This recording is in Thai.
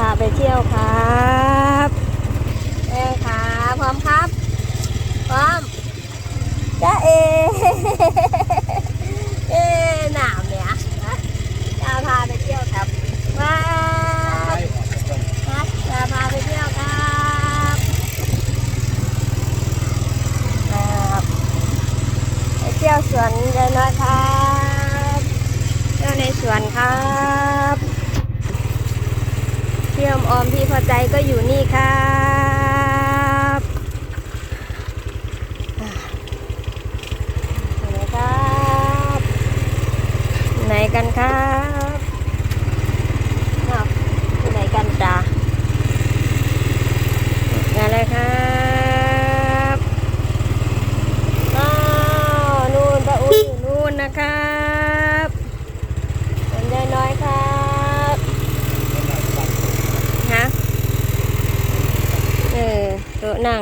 พาไปเที่ยวครับแม่ขาพร้อมครับ พร้อมจ้าเอเอหนาวเนี่ยจะพาไปเที่ยวครับว้าวจะพาไปเที่ยวครับครับไปเที่ยวสวนยายน้อยครับเที่ยวในสวนครับ เที่ออมพี่พอใจก็อยู่นี่ครับไหนครับไหนกันครับอ้าวไหนกันจ้าอะไรครับอ้าวนู่นป้าอุ้ยอยู่นู่นนะครับสวนยายน้อยครับฮะเออ โต๊ะนั่ง